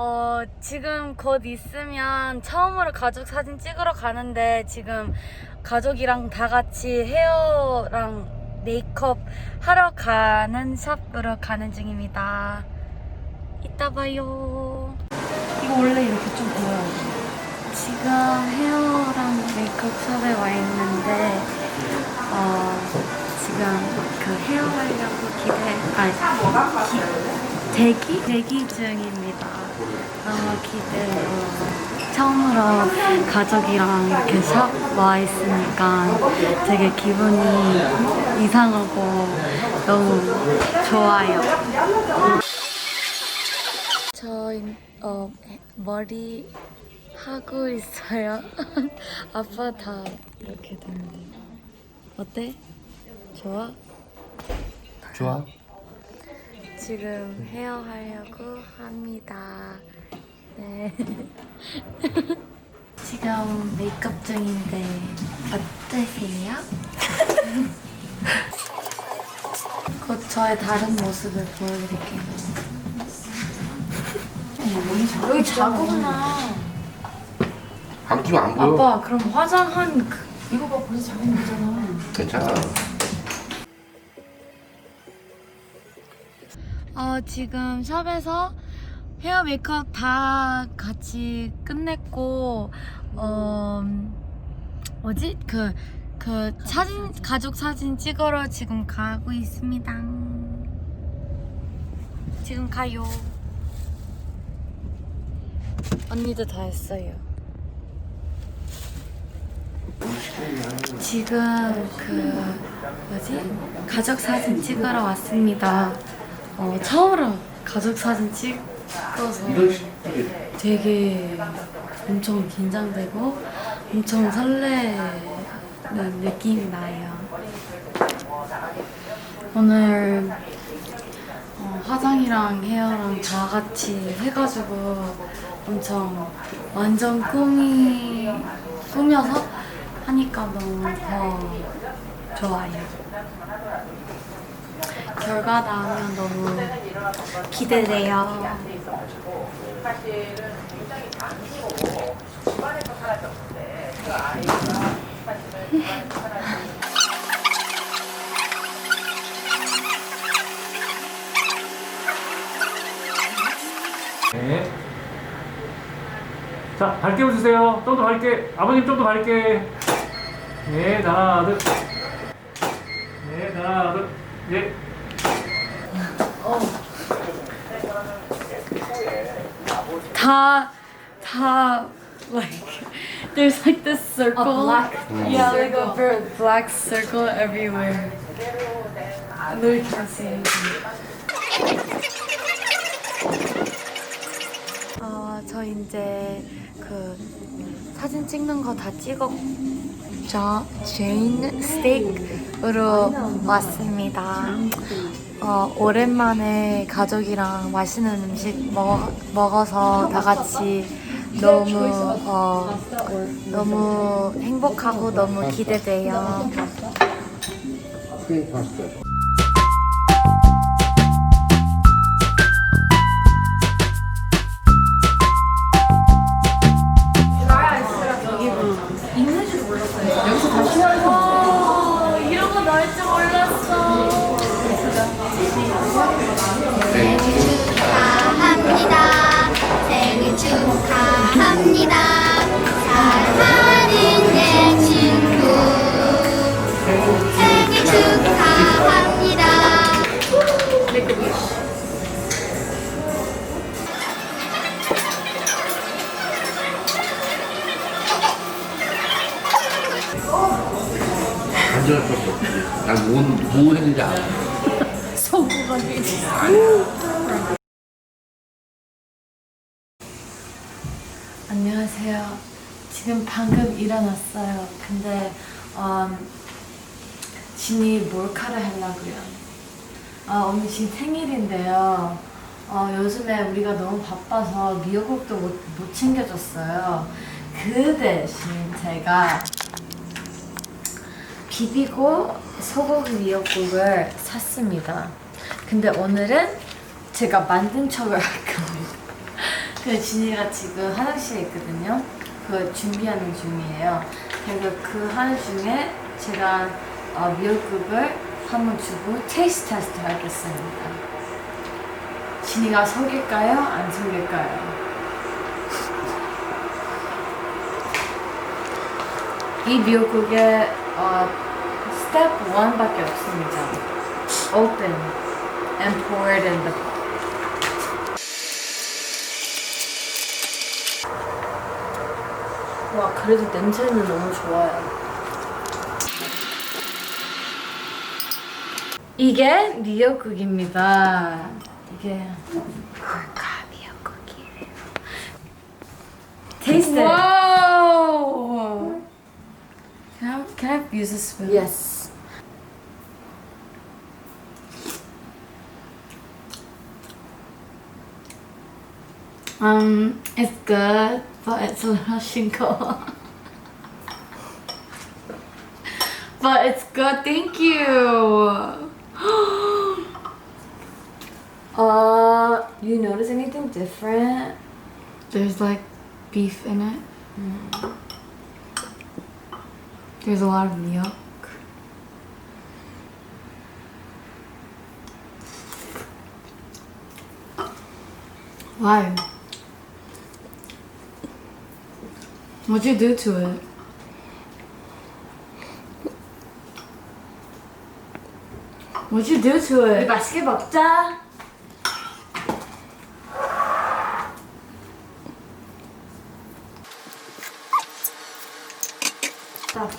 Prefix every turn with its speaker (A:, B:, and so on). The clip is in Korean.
A: 어, 지금 곧 있으면 처음으로 가족 사진 찍으러 가는데 지금 가족이랑 다 같이 헤어랑 메이크업 하러 가는 샵으로 가는 중입니다. 이따 봐요.
B: 이거 원래 이렇게 좀 보여야 돼.
A: 지금 헤어랑 메이크업 샵에 와 있는데 어, 지금 그 헤어 하려고 기대 아니 기, 대기 대기 중입니다. 너무 기대요. 처음으로 가족이랑 이렇게 샵 와 있으니까 되게 기분이 이상하고 너무 좋아요. 저 어, 머리 하고 있어요. 아빠 다 이렇게 됐는데 어때? 좋아?
C: 좋아?
A: 지금 헤어 하려고 합니다. 네. 지금 메이크업 중인데 어떠세요? 곧 저의 다른 모습을 보여드릴게요. 여기 자고구나.
C: 안 끼면 안 보여.
A: 아빠 그럼 화장한 그
B: 이거 봐, 벌써 작은 거잖아.
C: 괜찮아.
A: 어, 지금 샵에서 헤어 메이크업 다 같이 끝냈고, 어, 뭐지? 그, 그 사진, 가족 사진 찍으러 지금 가고 있습니다. 지금 가요. 언니도 다 했어요. 지금 그 뭐지 가족 사진 찍으러 왔습니다. 어, 처음으로 가족 사진 찍 어서 되게 엄청 긴장되고 엄청 설레는 느낌이 나요. 오늘 어, 화장이랑 헤어랑 다 같이 해가지고 엄청 완전 꾸미 꾸며서 하니까 너무 더 좋아요. 결과 나오면 너무 기대돼요.
D: 네. 자, 밝게 웃으세요. 좀 더 밝게. 아버님 좀 더 밝게. 네, 하나, 둘. 네, 하나, 둘. 네.
A: 다, 다, like, there's like this circle.
B: black
A: Yeah, like a ver- black circle everywhere. And then we can't see anything. 아, 저 이제 그 사진 찍는 거 다 찍었죠. 제인 스테이크로 왔습니다. 어, 오랜만에 가족이랑 맛있는 음식 먹, 먹어서 다 같이 너무 어, 너무 행복하고 너무 기대돼요.
C: 간절할 것도 없지. 했는지 알아.
A: 안녕하세요. 지금 방금 일어났어요. 근데 음, 진이 몰카를 하려고요. 아, 오늘 진 생일인데요. 어, 요즘에 우리가 너무 바빠서 미역국도 못, 못 챙겨줬어요. 그 대신 제가 비비고 소고기 미역국을 샀습니다. 근데 오늘은 제가 만든 척을 할 겁니다. 그 진이가 지금 화장실에 있거든요. 그 준비하는 중이에요. 그래서 그 하는 중에 제가 어, 미역국을 한번 주고 테이스트 테스트 하겠습니다. 진이가 속일까요? 안 속일까요? 이 미역국에 어, 스텝 1밖에 없습니다. Open and pour it in the 와 그래도 냄새는 너무 좋아요. 이게 미역국입니다. 이게 굴까 미역국이에요. Taste it. Whoa! Can I, can I use a spoon? Yes. Um, it's good, but it's a little shingle. but it's good, thank you. uh, you notice anything different? There's like beef in it. There's a lot of milk. Why? What'd you do to it? What'd you do to it? 맛있게 먹자. Stop.